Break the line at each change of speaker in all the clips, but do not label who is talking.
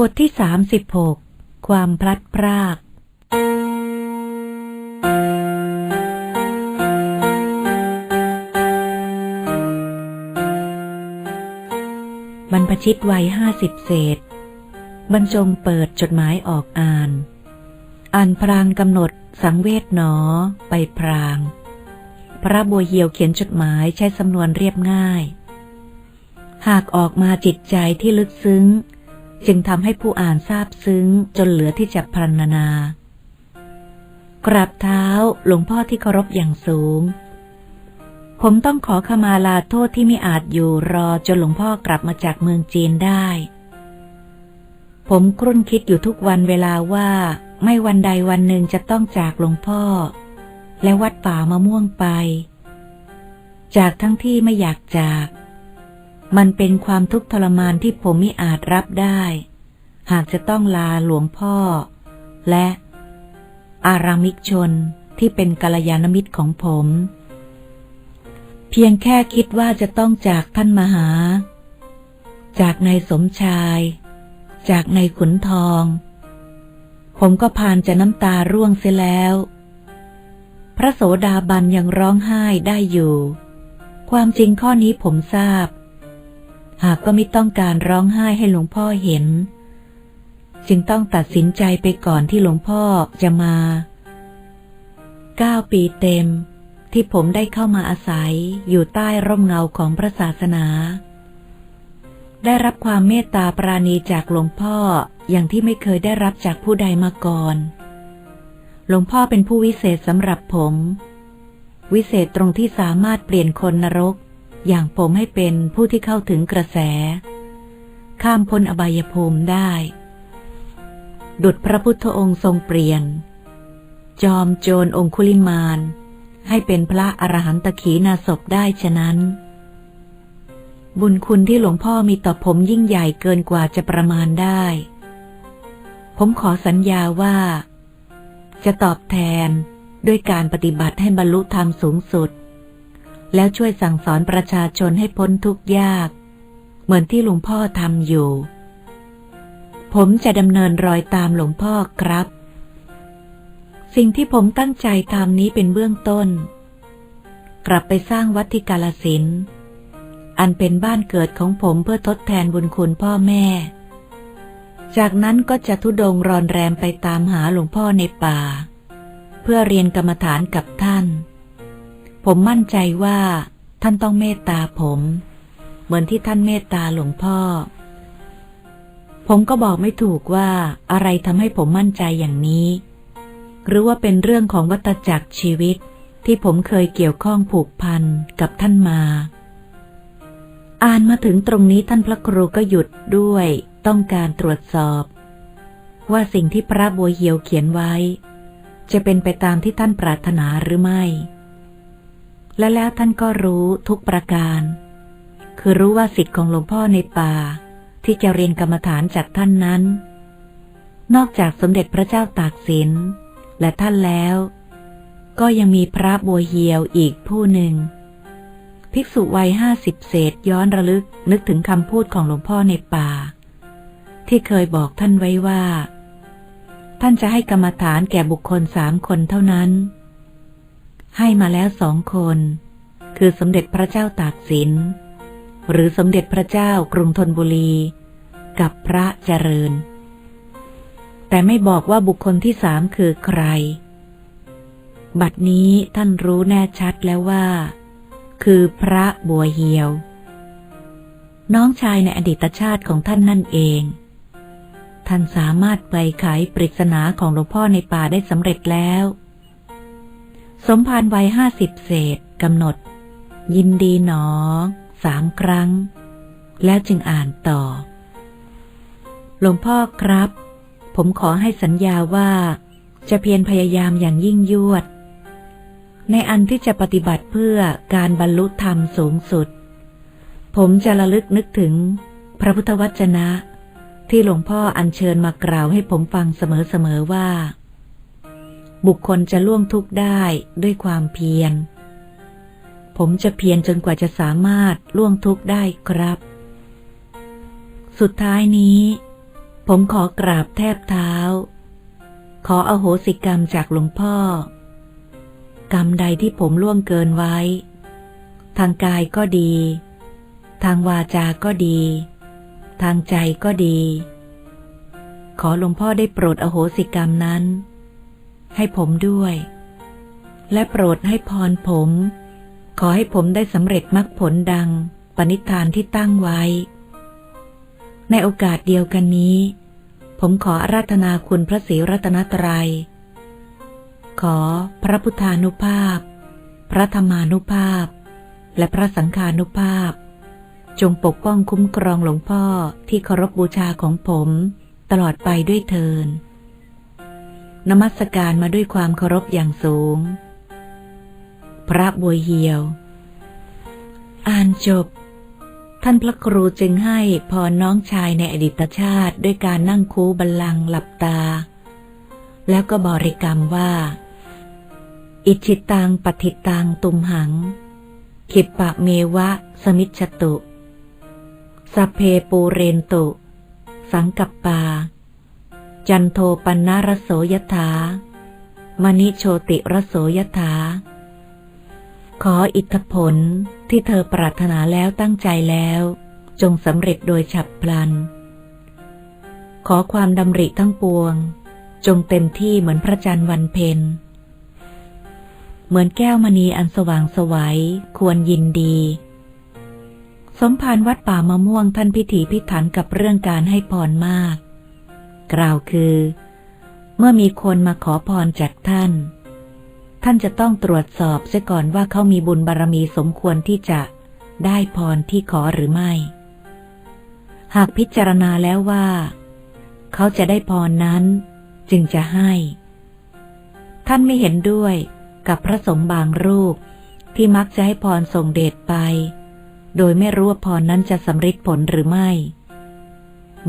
บทที่สามสิบหกความพลัดพราก บรรพชิตวัยห้าสิบเศษ บรรจงเปิดจดหมายออกอ่าน อ่านพรางกำหนดสังเวชหนอ ไปพราง พระบัวเหียวเขียนจดหมายใช้สำนวนเรียบง่าย หากออกมาจิตใจที่ลึกซึ้ง จึงทำให้ผู้อ่านทราบซึ้งจนเหลือที่จะพรรณนา กราบเท้าหลวงพ่อที่เคารพอย่างสูง ผมต้องขอขมาลาโทษที่ไม่อาจอยู่รอจนหลวงพ่อกลับมาจากเมืองจีนได้ ผมครุ่นคิดอยู่ทุกวันเวลาว่าไม่วันใดวันหนึ่งจะต้องจากหลวงพ่อ และวัดป่ามะม่วงไป จากทั้งที่ไม่อยากจาก มันเป็นความทุกข์ทรมานที่ผมไม่อาจรับได้ หากจะต้องลาหลวงพ่อ และอารามิกชนที่เป็นกัลยาณมิตรของผม เพียงแค่คิดว่าจะต้องจากท่านมหา จากนายสมชาย จากนายขุนทอง ผมก็ผ่านจะน้ำตาร่วงเสียแล้ว พระโสดาบันยังร้องไห้ได้อยู่ ความจริงข้อนี้ผมทราบ หากก็ไม่ต้องการร้องไห้ให้หลวงพ่อเห็น จึงต้องตัดสินใจไปก่อนที่หลวงพ่อจะมาเก้าปีเต็ม ที่ผมได้เข้ามาอาศัยอยู่ใต้ร่มเงาของพระศาสนา ได้รับความเมตตาปราณีจากหลวงพ่ออย่างที่ไม่เคยได้รับจากผู้ใดมาก่อน หลวงพ่อเป็นผู้วิเศษสำหรับผม วิเศษตรงที่สามารถเปลี่ยนคนนรก อย่างผมให้เป็นผู้ที่เข้าถึงกระแส ข้ามพ้นอบายภูมิได้ ดุจพระพุทธองค์ทรงเปลี่ยน จอมโจรองคุลิมานให้เป็นพระอรหันตขีนาศพได้ฉะนั้น บุญคุณที่หลวงพ่อมีต่อผมยิ่งใหญ่เกินกว่าจะประมาณได้ ผมขอสัญญาว่า จะตอบแทนด้วยการปฏิบัติให้บรรลุธรรมสูงสุด แล้วช่วยสั่งสอนประชาชนให้พ้นทุกข์ยาก เหมือนที่หลวงพ่อทำอยู่ ผมจะดำเนินรอยตามหลวงพ่อครับ สิ่งที่ผมตั้งใจทำนี้เป็นเบื้องต้น กลับไปสร้างวัดที่กาลสินอันเป็นบ้านเกิดของผมเพื่อทดแทนบุญคุณพ่อแม่ จากนั้นก็จะทุดงรอนแรมไปตามหาหลวงพ่อในป่า เพื่อเรียนกรรมฐานกับท่าน ผมมั่นใจว่า ท่านต้องเมตตาผม เหมือนที่ท่านเมตตาหลวงพ่อ ผมก็บอกไม่ถูกว่าอะไรทำให้ผมมั่นใจอย่างนี้ หรือว่าเป็นเรื่องของวัตจักรชีวิตที่ผมเคยเกี่ยวข้องผูกพันกับท่านมา อ่านมาถึงตรงนี้ท่านพระครูก็หยุดด้วยต้องการตรวจสอบ ว่าสิ่งที่พระบัวเหียวเขียนไว้ จะเป็นไปตามที่ท่านปรารถนาหรือไม่ และแล้วท่านก็รู้ทุกประการ คือรู้ว่าสิทธิ์ของหลวงพ่อในป่า ที่จะเรียนกรรมฐานจากท่านนั้น นอกจากสมเด็จพระเจ้าตากสิน และท่านแล้ว ก็ยังมีพระบัวเหียวอีกผู้หนึ่ง ภิกษุวัยห้าสิบเศษย้อนระลึกนึกถึงคำพูดของหลวงพ่อในป่า ที่เคยบอกท่านไว้ว่า ท่านจะให้กรรมฐานแก่บุคคลสามคนเท่านั้น ให้มาแล้วสองคน คือสมเด็จพระเจ้าตากสิน หรือสมเด็จพระเจ้ากรุงธนบุรี กับพระเจริญ แต่ไม่บอกว่าบุคคลที่สามคือใคร บัดนี้ท่านรู้แน่ชัดแล้วว่า คือพระบัวเหียว น้องชายในอดีตชาติของท่านนั่นเองท่านสามารถไปไขปริศนาของหลวงพ่อในป่าได้สำเร็จแล้ว สมภารวัยห้าสิบเศษกำหนด ยินดีหนอสามครั้ง แล้วจึงอ่านต่อ หลวงพ่อครับ ผมขอให้สัญญาว่า จะเพียรพยายามอย่างยิ่งยวด ในอันที่จะปฏิบัติเพื่อการบรรลุธรรมสูงสุด ผมจะระลึกนึกถึงพระพุทธวจนะ ที่หลวงพ่ออัญเชิญมากล่าวให้ผมฟังเสมอๆว่า บุคคลจะล่วงทุกข์ได้ด้วยความเพียร ผมจะเพียรจนกว่าจะสามารถล่วงทุกข์ได้ครับ สุดท้ายนี้ ผมขอกราบแทบเท้า ขออโหสิกรรมจากหลวงพ่อ กรรมใดที่ผมล่วงเกินไว้ ทางกายก็ดี ทางวาจาก็ดี ทางใจก็ดี ขอหลวงพ่อได้โปรดอโหสิกรรมนั้น ให้ผมด้วย และโปรดให้พรผม ขอให้ผมได้สำเร็จมรรคผลดัง ปณิธานที่ตั้งไว้ ในโอกาสเดียวกันนี้ ผมขออาราธนาคุณพระศรีรัตนตรัย ขอพระพุทธานุภาพ พระธรรมานุภาพ และพระสังฆานุภาพ จงปกป้องคุ้มครองหลวงพ่อที่เคารพบบูชาของผม ตลอดไปด้วยเทิน นมัสการมาด้วยความเคารพอย่างสูง พระบวยเหียว อ่านจบ ท่านพระครูจึงให้พรน้องชายในอดีตชาติด้วยการนั่งคูบัลลังหลับตา แล้วก็บริกรรมว่า อิจิตังปฏิตังตุมหัง ขิปปะเมวะ สมิชชตุ สัพเพปูเรนตุ สังกัปปา จันโทปันนารโสยถามณิโชติรโสยถา ขออิทธผลที่เธอปรารถนาแล้วตั้งใจแล้ว จงสำเร็จโดยฉับพลัน ขอความดำริทั้งปวง จงเต็มที่เหมือนพระจันทร์วันเพ็ญเหมือนแก้วมณีอันสว่างสวัยควรยินดี สมภารวัดป่ามะม่วงท่านพิถีพิถันกับเรื่องการให้พรมาก กล่าวคือ เมื่อมีคนมาขอพรจากท่าน ท่านจะต้องตรวจสอบเสียก่อนว่าเขามีบุญบารรมีสมควรที่จะได้พรที่ขอหรือไม่ หากพิจารณาแล้วว่า เขาจะได้พรนั้นจึงจะให้ ท่านไม่เห็นด้วยกับพระสงฆ์บางรูปที่มักจะให้พรส่งเดชไป โดยไม่รู้ว่าพรนั้นจะสำเร็จผลหรือไม่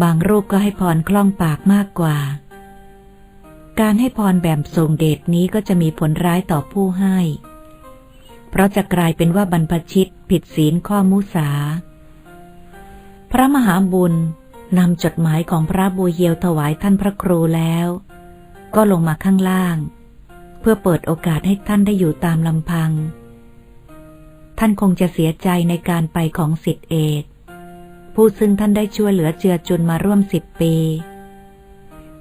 บางรูปก็ให้พรคล่องปากมากกว่า การให้พรแบบส่งเดชนี้ก็จะมีผลร้ายต่อผู้ให้ เพราะจะกลายเป็นว่าบรรพชิตผิดศีลข้อมุสา พระมหาบุญนำจดหมายของพระบูเยียวถวายท่านพระครูแล้ว ก็ลงมาข้างล่าง เพื่อเปิดโอกาสให้ท่านได้อยู่ตามลำพัง ท่านคงจะเสียใจในการไปของสิทธิเอก ผู้ซึ่งท่านได้ช่วยเหลือเจือจุนมาร่วมสิบปี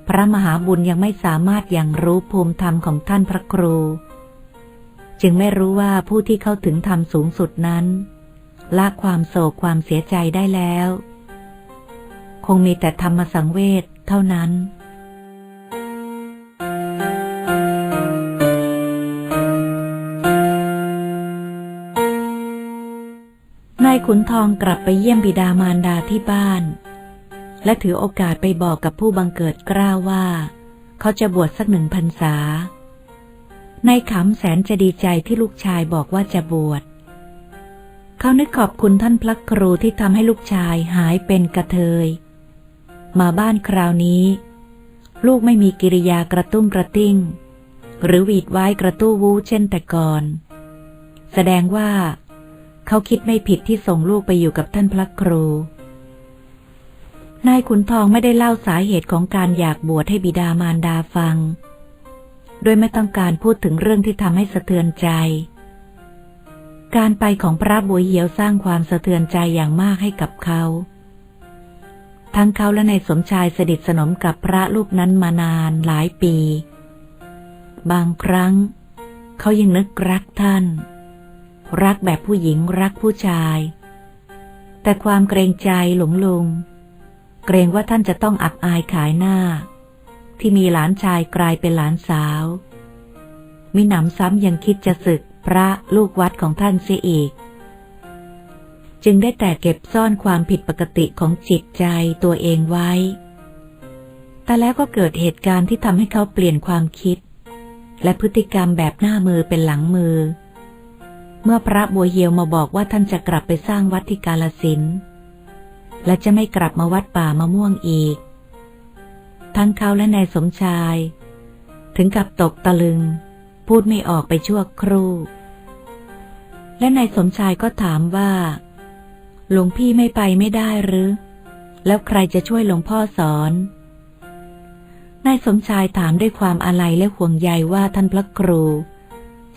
พระมหาบุญยังไม่สามารถอย่างรู้ภูมิธรรมของท่านพระครู จึงไม่รู้ว่าผู้ที่เข้าถึงธรรมสูงสุดนั้นละความโศกความเสียใจได้แล้ว คงมีแต่ธรรมสังเวชเท่านั้น ขุนทองกลับไปเยี่ยมบิดามารดาที่บ้าน และถือโอกาสไปบอกกับผู้บังเกิดกล้าวว่า เขาจะบวชสักหนึ่งพรรษา ในขำแสนจะดีใจที่ลูกชายบอกว่าจะบวช เขานึกขอบคุณท่านพระครูที่ทำให้ลูกชายหายเป็นกระเทย มาบ้านคราวนี้ ลูกไม่มีกิริยากระตุ้มกระติ้ง หรือหวีดไว้กระตู้วู้เช่นแต่ก่อน แสดงว่า เขาคิดไม่ผิดที่ส่งลูกไปอยู่กับท่านพระครู นายขุนทองไม่ได้เล่าสาเหตุของการอยากบวชให้บิดามารดาฟัง โดยไม่ต้องการพูดถึงเรื่องที่ทำให้สะเทือนใจ การไปของพระบุญเหียวสร้างความสะเทือนใจอย่างมากให้กับเขา ทั้งเขาและนายสมชายสนิทสนมกับพระรูปนั้นมานานหลายปี บางครั้ง เขายังนึกรักท่าน รักแบบผู้หญิงรักผู้ชาย แต่ความเกรงใจหลงลุงเกรงว่าท่านจะต้องอับอายขายหน้า ที่มีหลานชายกลายเป็นหลานสาวมิหนำซ้ำยังคิดจะศึกพระลูกวัดของท่านเสียอีก จึงได้แต่เก็บซ่อนความผิดปกติของจิตใจตัวเองไว้ แต่แล้วก็เกิดเหตุการณ์ที่ทำให้เขาเปลี่ยนความคิด และพฤติกรรมแบบหน้ามือเป็นหลังมือ เมื่อพระบัวเหียวมาบอกว่าท่านจะกลับไปสร้างวัดที่กาลสินและจะไม่กลับมาวัดป่ามะม่วงอีก ทั้งเขาและนายสมชาย ถึงกับตกตะลึง พูดไม่ออกไปชั่วครู่ และนายสมชายก็ถามว่าหลวงพี่ไม่ไปไม่ได้หรือ แล้วใครจะช่วยหลวงพ่อสอนนายสมชายถามด้วยความอาลัยและห่วงใยว่าท่านพระครู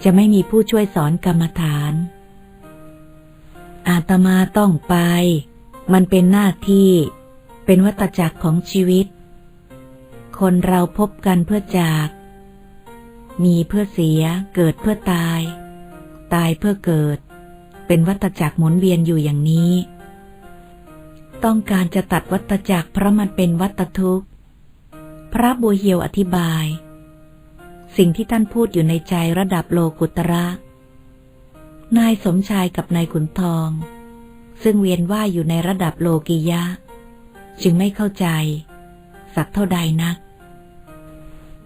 จะไม่มีผู้ช่วยสอนกรรมฐาน อาตมาต้องไป มันเป็นหน้าที่ เป็นวัตจักรของชีวิต คนเราพบกันเพื่อจาก มีเพื่อเสีย เกิดเพื่อตาย ตายเพื่อเกิด เป็นวัตจักรหมุนเวียนอยู่อย่างนี้ ต้องการจะตัดวัตจักรเพราะมันเป็นวัตทุกข์ พระบัวเหียวอธิบาย สิ่งที่ท่านพูดอยู่ในใจระดับโลกุตระ นายสมชายกับนายขุนทอง ซึ่งเวียนว่ายอยู่ในระดับโลกิยะ จึงไม่เข้าใจ สักเท่าใดนัก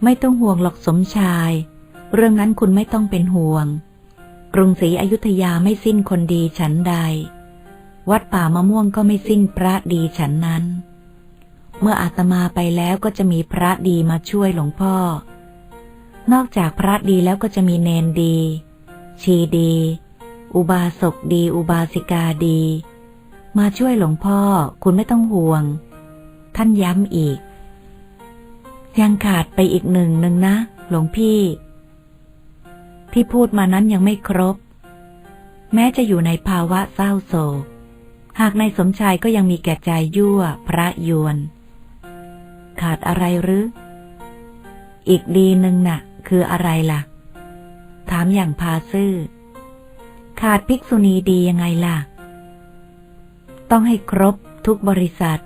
ไม่ต้องห่วงหรอกสมชาย เรื่องนั้นคุณไม่ต้องเป็นห่วง กรุงศรีอยุธยาไม่สิ้นคนดีฉันใด วัดป่ามะม่วงก็ไม่สิ้นพระดีฉันนั้น เมื่ออาตมาไปแล้วก็จะมีพระดีมาช่วยหลวงพ่อ นอกจากพระดีแล้วก็จะมีเนนดี ชีดี อุบาสกดี อุบาสิกาดี มาช่วยหลวงพ่อคุณไม่ต้องห่วง ท่านย้ำอีก ยังขาดไปอีกหนึ่งหนึ่งนะ หลวงพี่ ที่พูดมานั้นยังไม่ครบ แม้จะอยู่ในภาวะเศร้าโศก หากในสมชายก็ยังมีแก่ใจยั่วพระยวน ขาดอะไรหรืออีกดีหนึ่งน่ะ คืออะไรล่ะ ถามอย่างพาซื่อ ขาดภิกษุณีดียังไงล่ะ ต้องให้ครบทุกบริษัท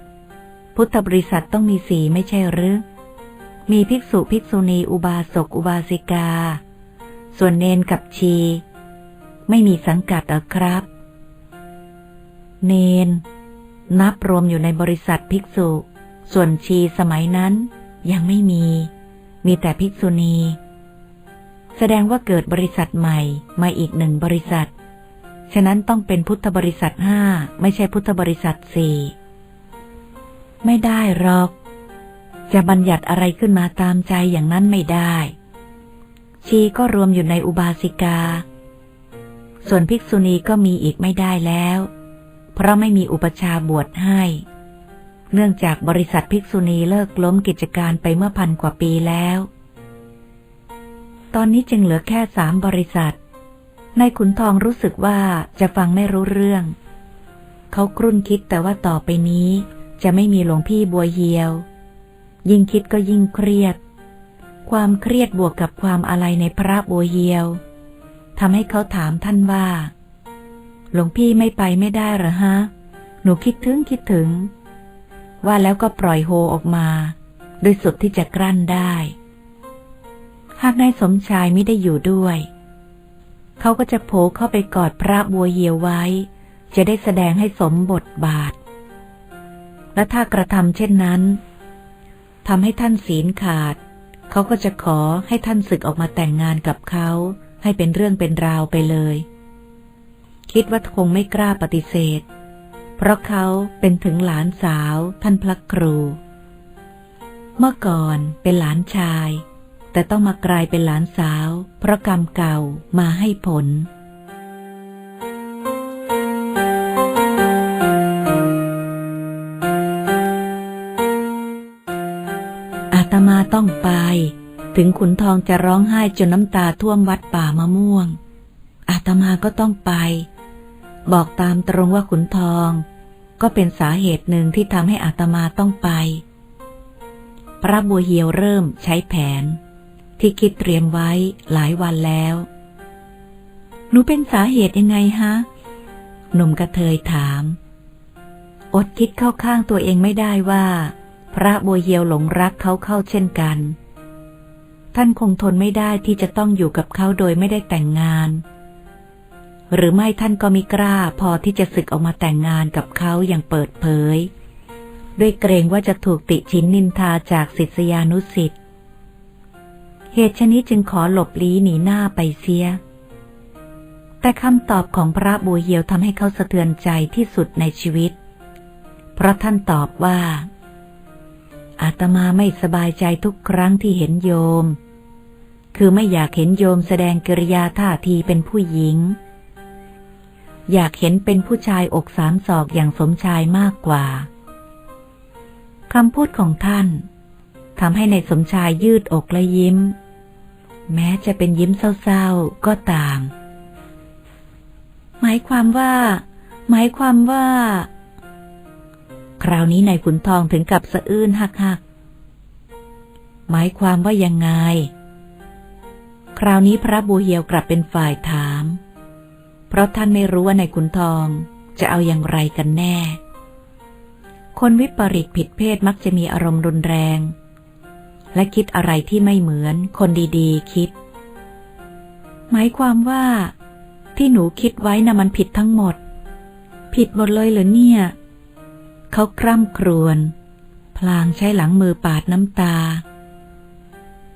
พุทธบริษัทต้องมีสีไม่ใช่หรือ มีภิกษุภิกษุณีอุบาสกอุบาสิกา ส่วนเนนกับชี ไม่มีสังกัดหรอครับ เนน นับรวมอยู่ในบริษัทภิกษุ ส่วนชีสมัยนั้นยังไม่มี มีแต่ภิกษุณี แสดงว่าเกิดบริษัทใหม่มาอีกหนึ่งบริษัท ฉะนั้นต้องเป็นพุทธบริษัทห้าไม่ใช่พุทธบริษัทสี่ไม่ได้หรอก จะบัญญัติอะไรขึ้นมาตามใจอย่างนั้นไม่ได้ ชีก็รวมอยู่ในอุบาสิกา ส่วนภิกษุณีก็มีอีกไม่ได้แล้ว เพราะไม่มีอุปชาบวชให้ เนื่องจากบริษัทภิกษุณีเลิกล้มกิจการไปเมื่อพันกว่าปีแล้ว ตอนนี้จึงเหลือแค่สามบริษัท นายขุนทองรู้สึกว่าจะฟังไม่รู้เรื่อง เขาครุ่นคิดแต่ว่าต่อไปนี้ จะไม่มีหลวงพี่บัวเหียว ยิ่งคิดก็ยิ่งเครียด ความเครียดบวกกับความอะไรในพระบัวเหียวทำให้เขาถามท่านว่า หลวงพี่ไม่ไปไม่ได้หรอฮะ หนูคิดถึงคิดถึง ว่าแล้วก็ปล่อยโฮออกมาโดยสุดที่จะกลั้นได้ หากนายสมชายไม่ได้อยู่ด้วย เขาก็จะโผล่เข้าไปกอดพระบัวเหียวไว้ จะได้แสดงให้สมบทบาท และถ้ากระทำเช่นนั้นทำให้ท่านศีลขาด เขาก็จะขอให้ท่านศึกออกมาแต่งงานกับเขา ให้เป็นเรื่องเป็นราวไปเลย คิดว่าคงไม่กล้าปฏิเสธ เพราะเขาเป็นถึงหลานสาวท่านพระครู เมื่อก่อนเป็นหลานชาย แต่ต้องมากลายเป็นหลานสาว เพราะกรรมเก่ามาให้ผล อาตมาต้องไป ถึงขุนทองจะร้องไห้จนน้ำตาท่วมวัดป่ามะม่วง อาตมาก็ต้องไป บอกตามตรงว่าขุนทอง ก็เป็นสาเหตุหนึ่งที่ทำให้อาตมาต้องไปพระบัวเหียวเริ่มใช้แผน ที่คิดเตรียมไว้หลายวันแล้ว หนูเป็นสาเหตุยังไงฮะ หนุ่มกระเทยถาม อดคิดเข้าข้างตัวเองไม่ได้ว่า พระบัวเหียวหลงรักเขาเข้าเช่นกัน ท่านคงทนไม่ได้ที่จะต้องอยู่กับเขาโดยไม่ได้แต่งงาน หรือไม่ท่านก็มิกล้าพอที่จะศึกออกมาแต่งงานกับเขาอย่างเปิดเผย ด้วยเกรงว่าจะถูกติชินนินทาจากศิษยานุสิษย เหตุชนี้จึงขอหลบลี้หนีหน้าไปเสีย แต่คำตอบของพระบัวเหียวทำให้เขาสะเทือนใจที่สุดในชีวิต เพราะท่านตอบว่า อาตมาไม่สบายใจทุกครั้งที่เห็นโยม คือไม่อยากเห็นโยมแสดงกิริยาท่าทีเป็นผู้หญิง อยากเห็นเป็นผู้ชายอกสามศอกอย่างสมชายมากกว่าคำพูดของท่านทำให้ในสมชายยืดอกและยิ้ม แม้จะเป็นยิ้มเศร้าๆ ก็ตาม หมายความว่า หมายความว่า คราวนี้นายขุนทองถึงกับสะอื้นหักๆหมายความว่ายังไง คราวนี้พระบูเหียวกลับเป็นฝ่ายถาม เพราะท่านไม่รู้ว่านายขุนทองจะเอาอย่างไรกันแน่ คนวิปริตผิดเพศมักจะมีอารมณ์รุนแรง และคิดอะไรที่ไม่เหมือนคนดีๆ คิด หมายความว่า ที่หนูคิดไว้นะ่ะมันผิดทั้งหมด ผิดหมดเลยเหรอเนี่ย เขาคร่ำครวญพลางใช้หลังมือปาดน้ำตา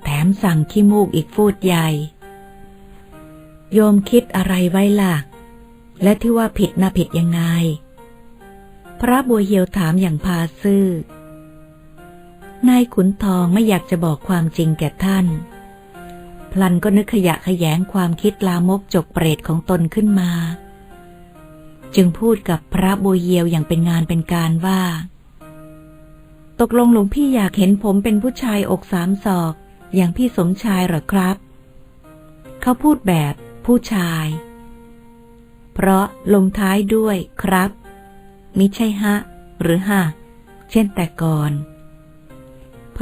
แถมสั่งขี้มูกอีกฟูดใหญ่ โยมคิดอะไรไว้ล่ะ และที่ว่าผิดนะผิดยังไง พระบัวเหียวถามอย่างพาซื่อ นายขุนทองไม่อยากจะบอกความจริงแก่ท่าน พลันก็นึกขยะขยงความคิดลามกจกเปรตของตนขึ้นมา จึงพูดกับพระโบเหียวอย่างเป็นงานเป็นการว่า ตกลงหลวงพี่อยากเห็นผมเป็นผู้ชายอกสามศอก อย่างพี่สมชายหรอครับ เขาพูดแบบผู้ชาย เพราะลงท้ายด้วยครับ มิใช่ฮะ หรือฮะ เช่นแต่ก่อน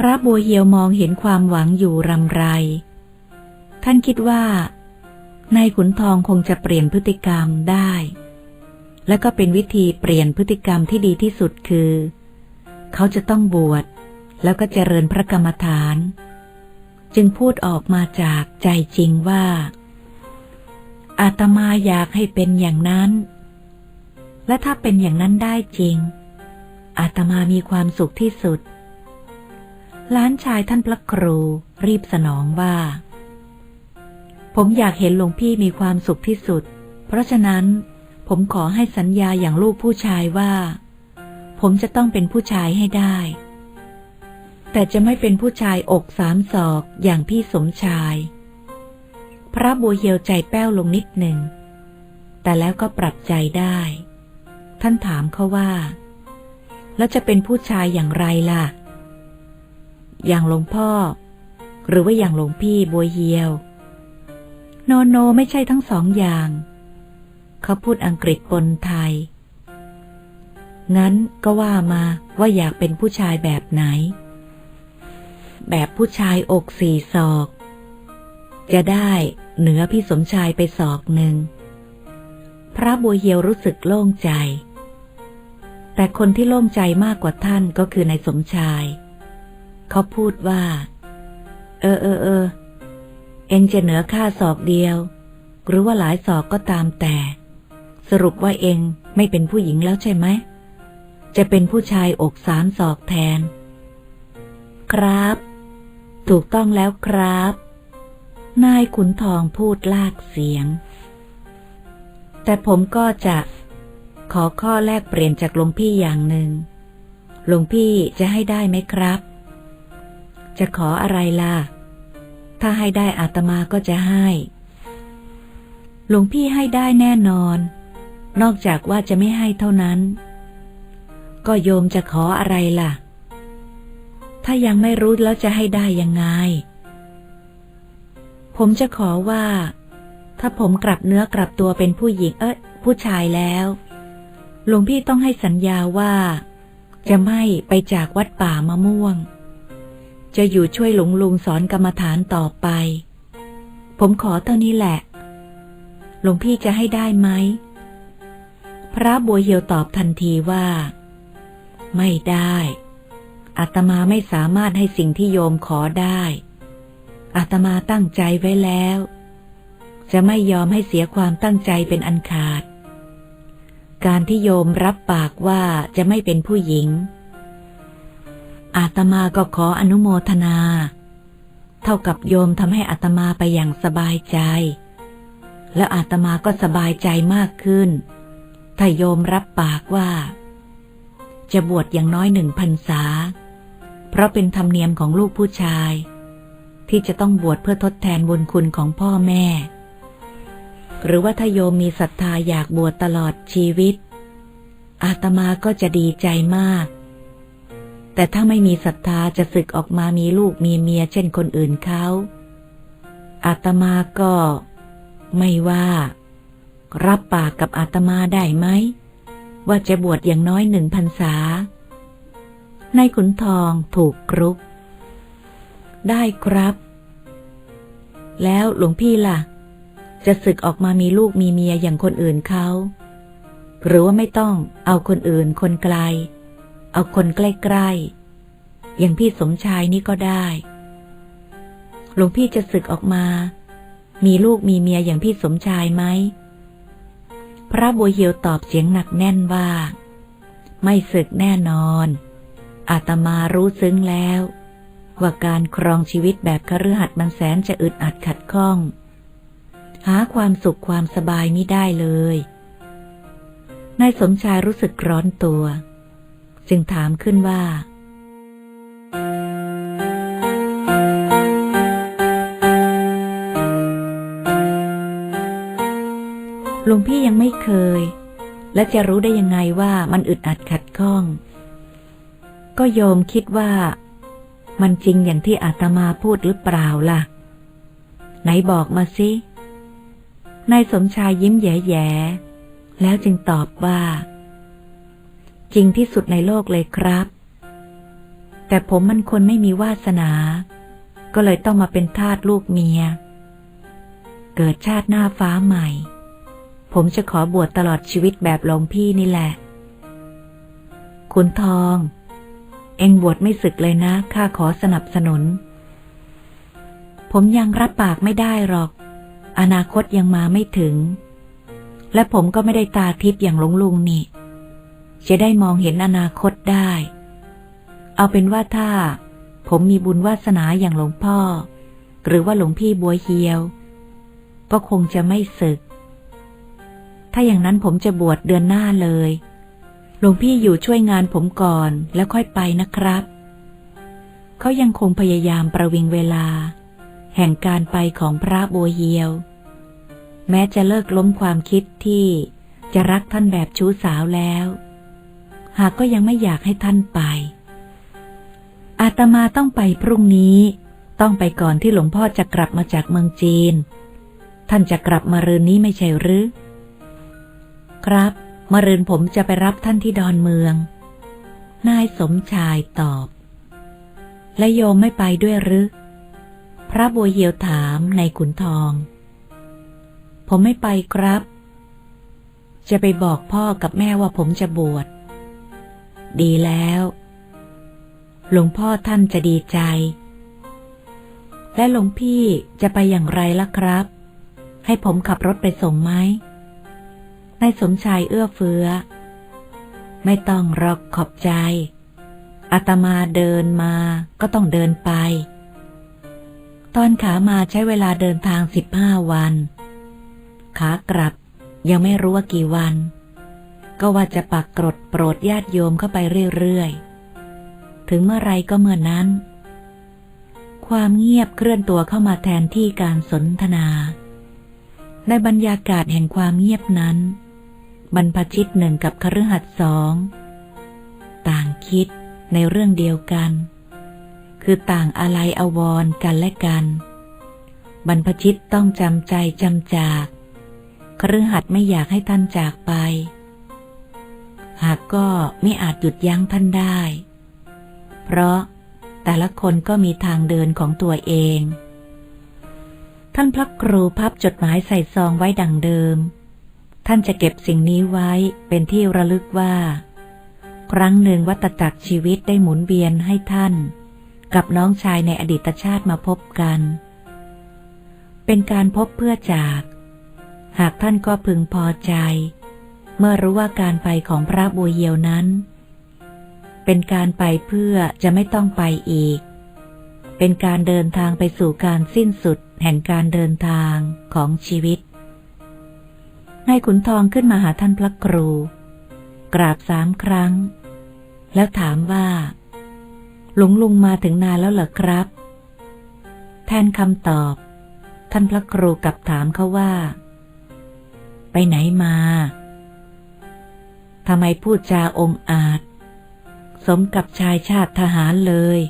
พระบัวเหียวมองเห็นความหวังอยู่รำไร ท่านคิดว่านายขุนทองคงจะเปลี่ยนพฤติกรรมได้ และก็เป็นวิธีเปลี่ยนพฤติกรรมที่ดีที่สุดคือ เขาจะต้องบวชแล้วก็เจริญพระกรรมฐาน จึงพูดออกมาจากใจจริงว่า อาตมาอยากให้เป็นอย่างนั้น และถ้าเป็นอย่างนั้นได้จริง อาตมามีความสุขที่สุด ล้านชายท่านพระครูรีบสนองว่า ผมอยากเห็นหลวงพี่มีความสุขที่สุด เพราะฉะนั้น ผมขอให้สัญญาอย่างลูกผู้ชายว่า ผมจะต้องเป็นผู้ชายให้ได้ แต่จะไม่เป็นผู้ชายอกสามศอกอย่างพี่สมชาย พระบัวเหียวใจแป้วลงนิดหนึ่ง แต่แล้วก็ปรับใจได้ ท่านถามเขาว่า แล้วจะเป็นผู้ชายอย่างไรล่ะ อย่างหลวงพ่อ หรือว่าอย่างหลวงพี่บัวเหียว โนโนไม่ใช่ทั้งสองอย่าง เขาพูดอังกฤษปนไทย งั้นก็ว่ามาว่าอยากเป็นผู้ชายแบบไหน แบบผู้ชายอกสี่ศอก จะได้เหนือพี่สมชายไปศอกหนึ่ง พระบัวเหียวรู้สึกโล่งใจ แต่คนที่โล่งใจมากกว่าท่านก็คือในายสมชาย เขาพูดว่า เออเออเออ เองจะเหนือข้าศอกเดียว หรือว่าหลายศอกก็ตามแต่ สรุปว่าเองไม่เป็นผู้หญิงแล้วใช่ไหม จะเป็นผู้ชายอกสามศอกแทน ครับ ถูกต้องแล้วครับ นายขุนทองพูดลากเสียง แต่ผมก็จะขอข้อแลกเปลี่ยนจากหลวงพี่อย่างหนึ่งหลวงพี่จะให้ได้ไหมครับ จะขออะไรล่ะ ถ้าให้ได้อาตมาก็จะให้ หลวงพี่ให้ได้แน่นอน นอกจากว่าจะไม่ให้เท่านั้น ก็โยมจะขออะไรล่ะ ถ้ายังไม่รู้แล้วจะให้ได้ยังไง ผมจะขอว่า ถ้าผมกลับเนื้อกลับตัวเป็นผู้หญิงเอ๊ะผู้ชายแล้วหลวงพี่ต้องให้สัญญาว่า จะไม่ไปจากวัดป่ามะม่วง จะอยู่ช่วยหลวงลุงสอนกรรมฐานต่อไป ผมขอเท่านี้แหละ หลวงพี่จะให้ได้ไหม พระบัวเหียวตอบทันทีว่า ไม่ได้อาตมาไม่สามารถให้สิ่งที่โยมขอได้อาตมาตั้งใจไว้แล้ว จะไม่ยอมให้เสียความตั้งใจเป็นอันขาด การที่โยมรับปากว่าจะไม่เป็นผู้หญิง อาตมาก็ขออนุโมทนา เท่ากับโยมทำให้อาตมาไปอย่างสบายใจ แล้วอาตมาก็สบายใจมากขึ้น ถ้าโยมรับปากว่า จะบวชอย่างน้อยหนึ่งพรรษา เพราะเป็นธรรมเนียมของลูกผู้ชาย ที่จะต้องบวชเพื่อทดแทนบุญคุณของพ่อแม่ หรือว่าถ้าโยมมีศรัทธาอยากบวชตลอดชีวิต อาตมาก็จะดีใจมาก แต่ถ้าไม่มีศรัทธาจะศึกออกมามีลูกมีเมียเช่นคนอื่นเขาอาตมาก็ ไม่ว่า รับปากกับอาตมาได้ไหม ว่าจะบวชอย่างน้อยหนึ่งพรรษาในขุนทองถูกกรุก ได้ครับ แล้วหลวงพี่ล่ะ จะศึกออกมามีลูกมีเมียอย่างคนอื่นเขา หรือว่าไม่ต้องเอาคนอื่นคนไกล เอาคนใกล้ๆ อย่างพี่สมชายนี่ก็ได้ หลวงพี่จะศึกออกมา มีลูกมีเมียอย่างพี่สมชายไหม พระบัวเหียวตอบเสียงหนักแน่นว่า ไม่ศึกแน่นอน อาตมารู้ซึ้งแล้ว ว่าการครองชีวิตแบบคฤหัสถ์มันแสนจะอึดอัดขัดข้อง หาความสุขความสบายไม่ได้เลยนายสมชายรู้สึกร้อนตัว จึงถามขึ้นว่า หลวงพี่ยังไม่เคย และจะรู้ได้ยังไงว่ามันอึดอัดขัดข้อง ก็โยมคิดว่า มันจริงอย่างที่อาตมาพูดหรือเปล่าล่ะ ไหนบอกมาสินายสมชายยิ้มแย่ๆแล้วจึงตอบว่า จริงที่สุดในโลกเลยครับ แต่ผมมันคนไม่มีวาสนา ก็เลยต้องมาเป็นทาสลูกเมีย เกิดชาติหน้าฟ้าใหม่ ผมจะขอบวชตลอดชีวิตแบบหลวงพี่นี่แหละ คุณทอง เองบวชไม่ศึกเลยนะข้าขอสนับสนุน ผมยังรับปากไม่ได้หรอก อนาคตยังมาไม่ถึง และผมก็ไม่ได้ตาทิพย์อย่างหลงลุงนี่ จะได้มองเห็นอนาคตได้ เอาเป็นว่าถ้า ผมมีบุญวาสนาอย่างหลวงพ่อ หรือว่าหลวงพี่บัวเฮียว ก็คงจะไม่ศึก ถ้าอย่างนั้นผมจะบวชเดือนหน้าเลย หลวงพี่อยู่ช่วยงานผมก่อนแล้วค่อยไปนะครับ เขายังคงพยายามประวิงเวลา แห่งการไปของพระบัวเฮียว แม้จะเลิกล้มความคิดที่จะรักท่านแบบชู้สาวแล้ว หากก็ยังไม่อยากให้ท่านไป อาตมาต้องไปพรุ่งนี้ ต้องไปก่อนที่หลวงพ่อจะกลับมาจากเมืองจีน ท่านจะกลับมารืนนี้ไม่ใช่หรือ ครับมรืนผมจะไปรับท่านที่ดอนเมือง นายสมชายตอบ และโยมไม่ไปด้วยหรือ พระบัวเหียวถามในขุนทอง ผมไม่ไปครับ จะไปบอกพ่อกับแม่ว่าผมจะบวช ดีแล้ว หลวงพ่อท่านจะดีใจ และหลวงพี่จะไปอย่างไรล่ะครับ ให้ผมขับรถไปส่งไหมนายสมชายเอื้อเฟื้อ ไม่ต้องรอกขอบใจอาตมาเดินมาก็ต้องเดินไป ตอนขามาใช้เวลาเดินทางสิบห้าวัน ขากลับยังไม่รู้ว่ากี่วัน ก็ว่าจะปักกรดโปรดญาติโยมเข้าไปเรื่อยๆ ถึงเมื่อไรก็เมื่อนั้น ความเงียบเคลื่อนตัวเข้ามาแทนที่การสนทนา ในบรรยากาศแห่งความเงียบนั้น บรรพชิตหนึ่งกับคฤหัสถ์สอง ต่างคิดในเรื่องเดียวกัน คือต่างอะไรอาวรกันและกัน บรรพชิตต้องจำใจจำจากคฤหัสถ์ไม่อยากให้ท่านจากไป หากก็ไม่อาจหยุดยั้งท่านได้ เพราะแต่ละคนก็มีทางเดินของตัวเอง ท่านพระครูพับจดหมายใส่ซองไว้ดังเดิม ท่านจะเก็บสิ่งนี้ไว้เป็นที่ระลึกว่า ครั้งหนึ่งวัตจักรชีวิตได้หมุนเวียนให้ท่าน กับน้องชายในอดีตชาติมาพบกัน เป็นการพบเพื่อจาก หากท่านก็พึงพอใจ เมื่อรู้ว่าการไปของพระบัวเยียวนั้น เป็นการไปเพื่อจะไม่ต้องไปอีก เป็นการเดินทางไปสู่การสิ้นสุดแห่งการเดินทางของชีวิตนายขุนทองขึ้นมาหาท่านพระครู กราบสามครั้ง แล้วถามว่า หลวงลุงมาถึงนานแล้วเหรอครับ แทนคำตอบ ท่านพระครูกลับถามเขาว่า ไปไหนมา ทำไมพูดจาองอาจ สมกับชายชาติทหารเลย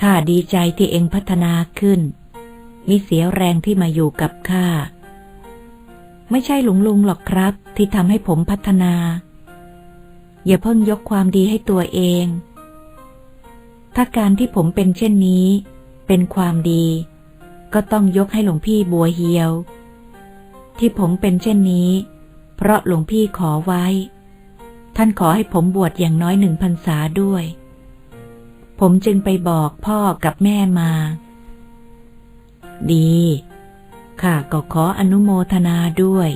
ข้าดีใจที่เองพัฒนาขึ้น มิเสียแรงที่มาอยู่กับข้า ไม่ใช่หลวงลุงหรอกครับ ที่ทำให้ผมพัฒนา อย่าเพิ่งยกความดีให้ตัวเอง ถ้าการที่ผมเป็นเช่นนี้ เป็นความดี ก็ต้องยกให้หลวงพี่บัวเฮียว ที่ผมเป็นเช่นนี้ เพราะหลวงพี่ขอไว้ ท่านขอให้ผมบวชอย่างน้อยหนึ่งพรรษาด้วย ผมจึงไปบอกพ่อกับแม่มา ดีข้าก็ขออนุโมทนาด้วย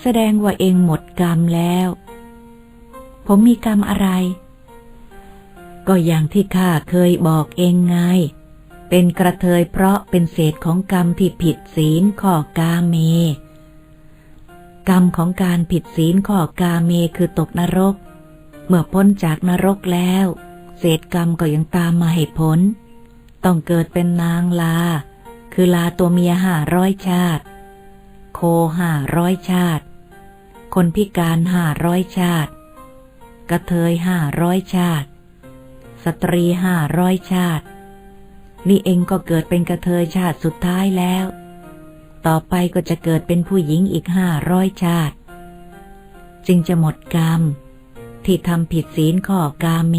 แสดงว่าเองหมดกรรมแล้ว ผมมีกรรมอะไร ก็อย่างที่ข้าเคยบอกเองไง เป็นกระเทยเพราะเป็นเศษของกรรมที่ผิดศีลข้อกาเม กรรมของการผิดศีลข้อกาเมคือตกนรก เมื่อพ้นจากนรกแล้ว เศษกรรมก็ยังตามมาให้ผลต้องเกิดเป็นนางลา คือลาตัวเมียห้าร้อยชาติ โคห้าร้อยชาติ คนพิการห้าร้อยชาติ กระเทยห้าร้อยชาติ สตรีห้าร้อยชาติ นี่เองก็เกิดเป็นกระเทยชาติสุดท้ายแล้ว ต่อไปก็จะเกิดเป็นผู้หญิงอีกห้าร้อยชาติ จึงจะหมดกรรม ที่ทำผิดศีลข้อกาเม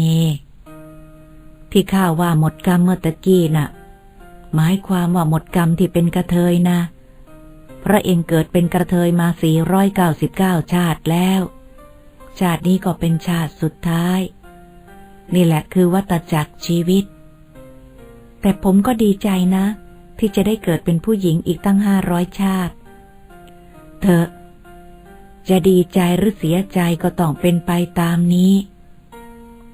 ที่ข้าว่าหมดกรรมเมื่อตะกี้น่ะ หมายความว่าหมดกรรมที่เป็นกระเทยนะพระเองเกิดเป็นกระเทยมาสี่ร้อยเก้าสิบเก้าชาติแล้ว ชาตินี้ก็เป็นชาติสุดท้าย นี่แหละคือวัตจักรชีวิต แต่ผมก็ดีใจนะ ที่จะได้เกิดเป็นผู้หญิงอีกตั้งห้าร้อยชาติ เธอ จะดีใจหรือเสียใจก็ต้องเป็นไปตามนี้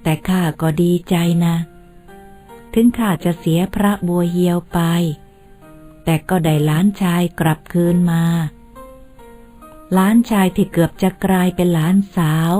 แต่ข้าก็ดีใจนะ ถึงข้าจะเสียพระบัวเฮียวไป แต่ก็ได้ล้านชายกลับคืนมา ล้านชายที่เกือบจะกลายเป็นหลานสาว